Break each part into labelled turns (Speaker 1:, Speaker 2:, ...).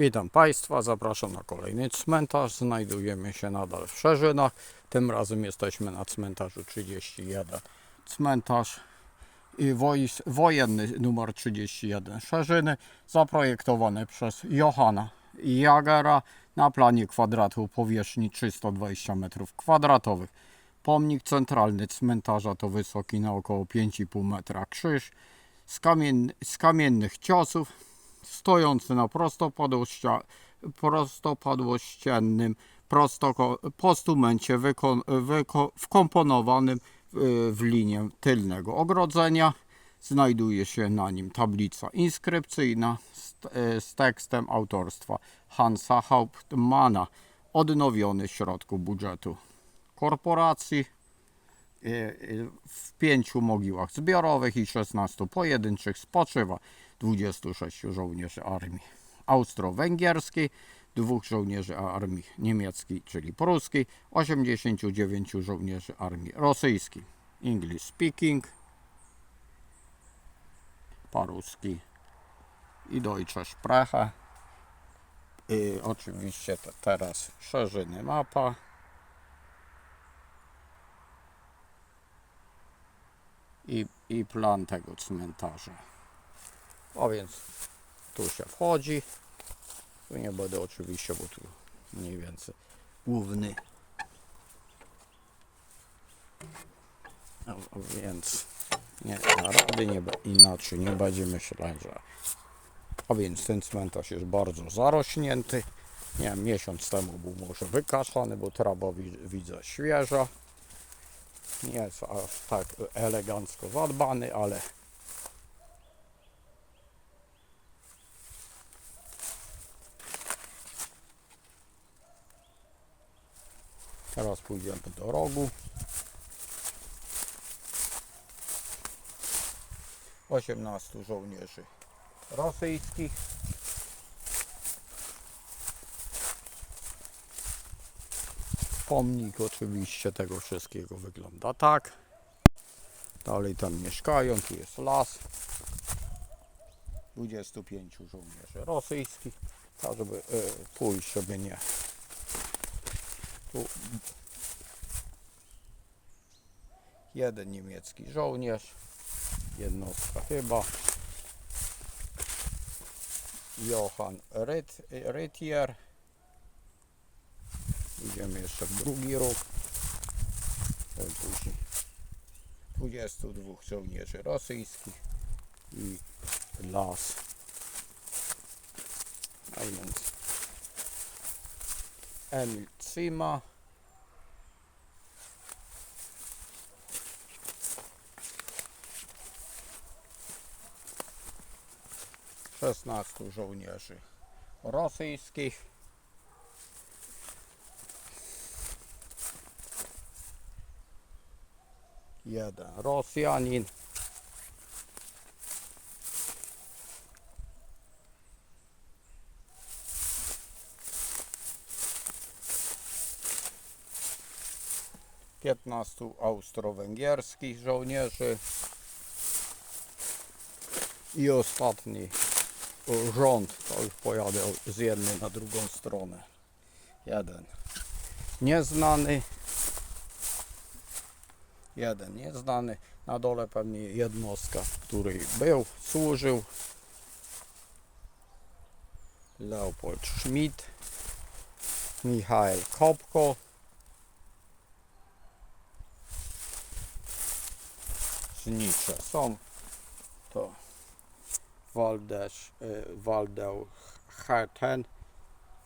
Speaker 1: Witam Państwa, zapraszam na kolejny cmentarz. Znajdujemy się nadal w Szerzynach. Tym razem jesteśmy na cmentarzu 31. Cmentarz wojenny numer 31 Szerzyny, zaprojektowany przez Johanna Jagera na planie kwadratu powierzchni 320 m2. Pomnik centralny cmentarza to wysoki na około 5,5 metra krzyż z, kamien, z kamiennych ciosów stojący na prostopadłościennym prostoko, postumencie wkomponowanym w, w linię tylnego ogrodzenia. Znajduje się na nim tablica inskrypcyjna z, e, z tekstem autorstwa Hansa Hauptmana, odnowiony środku budżetu korporacji e, w pięciu mogiłach zbiorowych i 16 pojedynczych spoczywa 26 żołnierzy armii austro-węgierskiej, dwóch żołnierzy armii niemieckiej, czyli pruskiej, 89 żołnierzy armii rosyjskiej. English speaking, paruski i Deutsche Sprache. I oczywiście te, teraz szerzyny mapa. i, i plan tego cmentarza. A więc tu się wchodzi. Tu nie będę oczywiście, bo tu mniej więcej główny. A, a więc nie rady, nie, inaczej nie będzie myśleć, że. A więc ten cmentarz jest bardzo zarośnięty. Nie wiem, miesiąc temu był może wykaszany, bo trawa wi- widzę świeża nie jest aż tak elegancko zadbany, ale teraz pójdziemy do rogu. 18 żołnierzy rosyjskich. Pomnik oczywiście tego wszystkiego wygląda tak. Dalej tam mieszkają, tu jest las. 25 żołnierzy rosyjskich. Tak, żeby e, pójść, żeby nie. Tu jeden niemiecki żołnierz. Jednostka chyba. Johann Ryt, Rytier. Idziemy jeszcze w drugi róg. Później 22 żołnierzy rosyjskich i las. A więc Emil Cima. Szesnastu żołnierzy rosyjskich. jeden Rosjanin. Piętnastu austro-węgierskich żołnierzy i ostatni rząd, to już pojadę z jednej na drugą stronę. Jeden nieznany jeden nieznany, na dole pewnie jednostka, w której był, służył. Leopold Schmidt, Michael Kopko, pszenice. Są to Walder, e, Walder Hatten,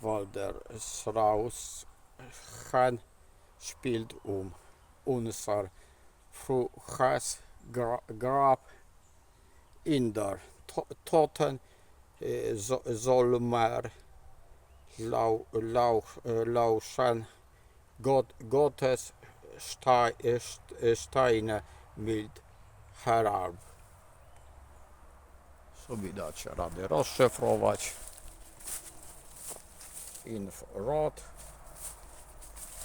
Speaker 1: Walder Strauss, Han spielt um unser Fruchas Grab in der Toten e, soll man lau, lau, lauschen Gott, Gottes Steine mit Herab. Sobie dacie radę rozszyfrować. Infrot.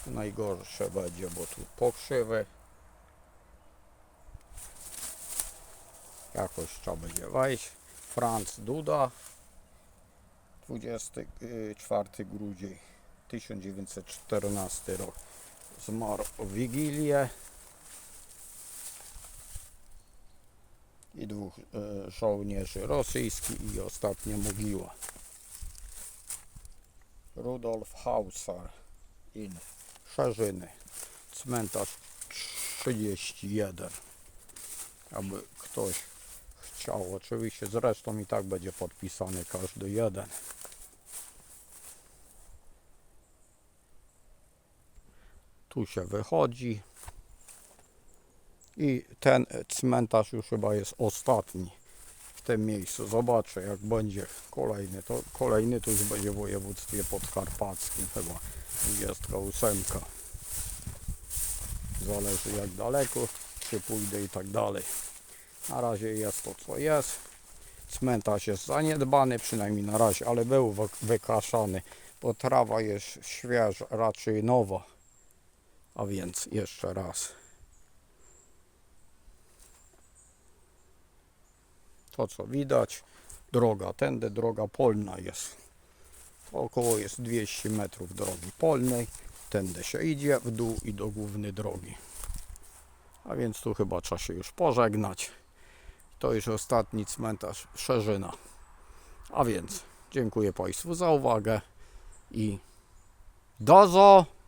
Speaker 1: Najgorsze będzie, bo tu pokrzywy. Jakoś trzeba będzie wejść. Franz Duda. 24 grudzień 1914 rok. Zmarł o Wigilię. I dwóch e, żołnierzy rosyjskich i ostatnia mogiła. Rudolf Hauser in Szerzyny. Cmentarz 31. Aby ktoś chciał. Oczywiście zresztą i tak będzie podpisany każdy jeden. Tu się wychodzi. I ten cmentarz już chyba jest ostatni w tym miejscu. Zobaczę jak będzie kolejny. To kolejny to już będzie w województwie podkarpackim chyba 28. Zależy jak daleko się pójdę i tak dalej. Na razie jest to co jest. Cmentarz jest zaniedbany, przynajmniej na razie, ale był wy- wykaszany, bo trawa jest świeża, raczej nowa. A więc jeszcze raz. To co widać, droga, tędy droga polna jest. Około jest 200 metrów drogi polnej. Tędy się idzie w dół i do głównej drogi. A więc tu chyba trzeba się już pożegnać. To już ostatni cmentarz Szerzyna. A więc dziękuję Państwu za uwagę i do!